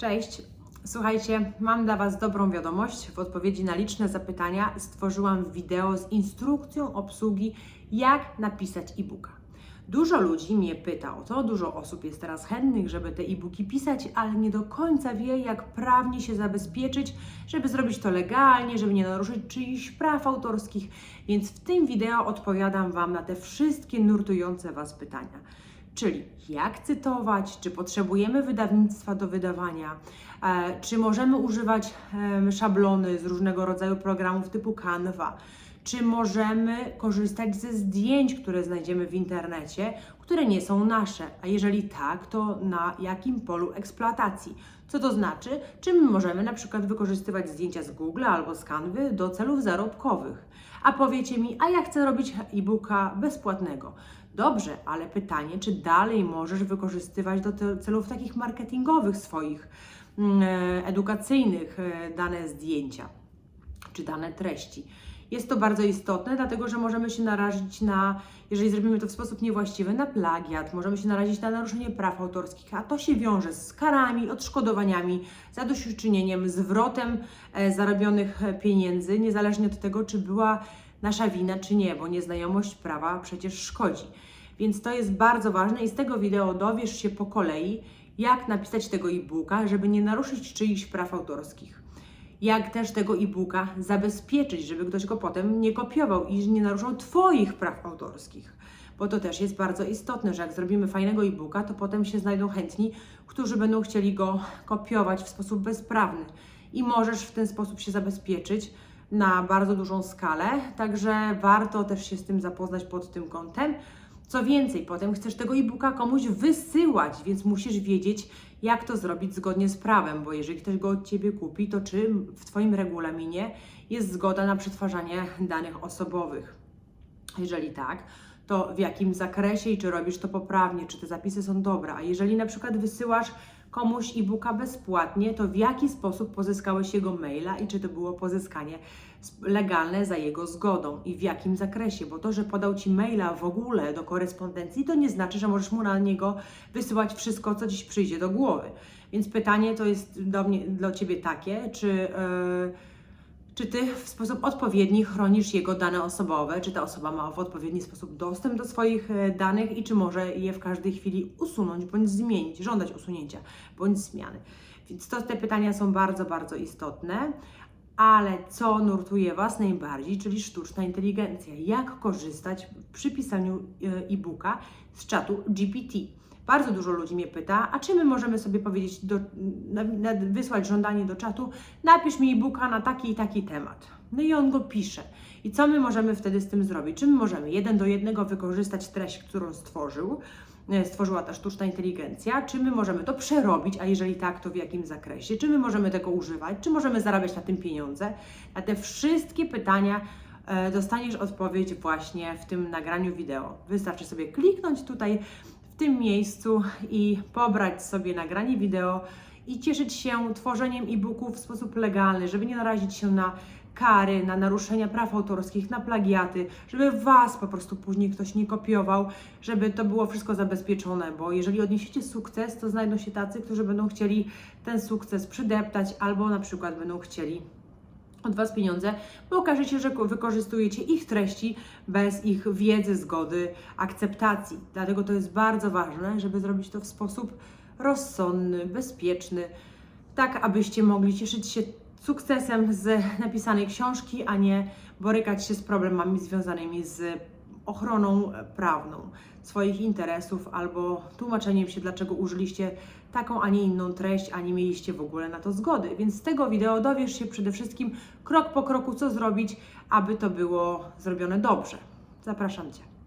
Cześć. Słuchajcie, mam dla Was dobrą wiadomość. W odpowiedzi na liczne zapytania stworzyłam wideo z instrukcją obsługi, jak napisać e-booka. Dużo ludzi mnie pyta o to, dużo osób jest teraz chętnych, żeby te e-booki pisać, ale nie do końca wie, jak prawnie się zabezpieczyć, żeby zrobić to legalnie, żeby nie naruszyć czyichś praw autorskich. Więc w tym wideo odpowiadam Wam na te wszystkie nurtujące Was pytania. Czyli jak cytować, czy potrzebujemy wydawnictwa do wydawania, e, czy możemy używać szablony z różnego rodzaju programów typu Canva, czy możemy korzystać ze zdjęć, które znajdziemy w internecie, które nie są nasze, a jeżeli tak, to na jakim polu eksploatacji? Co to znaczy? Czy my możemy na przykład wykorzystywać zdjęcia z Google albo z Canvy do celów zarobkowych? A powiecie mi, a ja chcę robić e-booka bezpłatnego. Dobrze, ale pytanie, czy dalej możesz wykorzystywać do celów takich marketingowych swoich, mm, e, edukacyjnych e, dane zdjęcia czy dane treści. Jest to bardzo istotne, dlatego że możemy się narazić na, jeżeli zrobimy to w sposób niewłaściwy, na plagiat, możemy się narazić na naruszenie praw autorskich, a to się wiąże z karami, odszkodowaniami, zadośćuczynieniem, zwrotem e, zarobionych e, pieniędzy, niezależnie od tego, czy była nasza wina, czy nie, bo nieznajomość prawa przecież szkodzi. Więc to jest bardzo ważne i z tego wideo dowiesz się po kolei, jak napisać tego e-booka, żeby nie naruszyć czyichś praw autorskich jak też tego e-booka zabezpieczyć, żeby ktoś go potem nie kopiował i nie naruszał Twoich praw autorskich. Bo to też jest bardzo istotne, że jak zrobimy fajnego e-booka, to potem się znajdą chętni, którzy będą chcieli go kopiować w sposób bezprawny. I możesz w ten sposób się zabezpieczyć na bardzo dużą skalę, także warto też się z tym zapoznać pod tym kątem. Co więcej, potem chcesz tego e-booka komuś wysyłać, więc musisz wiedzieć, jak to zrobić zgodnie z prawem, bo jeżeli ktoś go od Ciebie kupi, to czy w Twoim regulaminie jest zgoda na przetwarzanie danych osobowych? Jeżeli tak, to w jakim zakresie i czy robisz to poprawnie, czy te zapisy są dobre? A jeżeli na przykład wysyłasz komuś e-booka bezpłatnie, to w jaki sposób pozyskałeś jego maila i czy to było pozyskanie legalne za jego zgodą i w jakim zakresie? Bo to, że podał Ci maila w ogóle do korespondencji, to nie znaczy, że możesz mu na niego wysyłać wszystko, co Dziś przyjdzie do głowy. Więc pytanie to jest do mnie, dla Ciebie takie, czy... Yy, czy ty w sposób odpowiedni chronisz jego dane osobowe? Czy ta osoba ma w odpowiedni sposób dostęp do swoich e, danych i czy może je w każdej chwili usunąć bądź zmienić, żądać usunięcia bądź zmiany? Więc to, te pytania są bardzo, bardzo istotne. Ale co nurtuje Was najbardziej, czyli sztuczna inteligencja? Jak korzystać przy pisaniu e, e-booka z czatu GPT? Bardzo dużo ludzi mnie pyta, a czy my możemy sobie powiedzieć, do, na, na, wysłać żądanie do czatu, napisz mi e-booka na taki i taki temat. No i on go pisze. I co my możemy wtedy z tym zrobić? Czy my możemy jeden do jednego wykorzystać treść, którą stworzył, e, stworzyła ta sztuczna inteligencja? Czy my możemy to przerobić, a jeżeli tak, to w jakim zakresie? Czy my możemy tego używać? Czy możemy zarabiać na tym pieniądze? Na te wszystkie pytania e, dostaniesz odpowiedź właśnie w tym nagraniu wideo. Wystarczy sobie kliknąć tutaj tym miejscu i pobrać sobie nagranie wideo i cieszyć się tworzeniem e-booków w sposób legalny, żeby nie narazić się na kary, na naruszenia praw autorskich, na plagiaty, żeby Was po prostu później ktoś nie kopiował, żeby to było wszystko zabezpieczone, bo jeżeli odniesiecie sukces, to znajdą się tacy, którzy będą chcieli ten sukces przydeptać albo na przykład będą chcieli od Was pieniądze, bo okaże się, że ko- wykorzystujecie ich treści bez ich wiedzy, zgody, akceptacji. Dlatego to jest bardzo ważne, żeby zrobić to w sposób rozsądny, bezpieczny, tak abyście mogli cieszyć się sukcesem z napisanej książki, a nie borykać się z problemami związanymi z ochroną e, prawną swoich interesów albo tłumaczeniem się, dlaczego użyliście taką, a nie inną treść, a nie mieliście w ogóle na to zgody. Więc z tego wideo dowiesz się przede wszystkim krok po kroku, co zrobić, aby to było zrobione dobrze. Zapraszam Cię.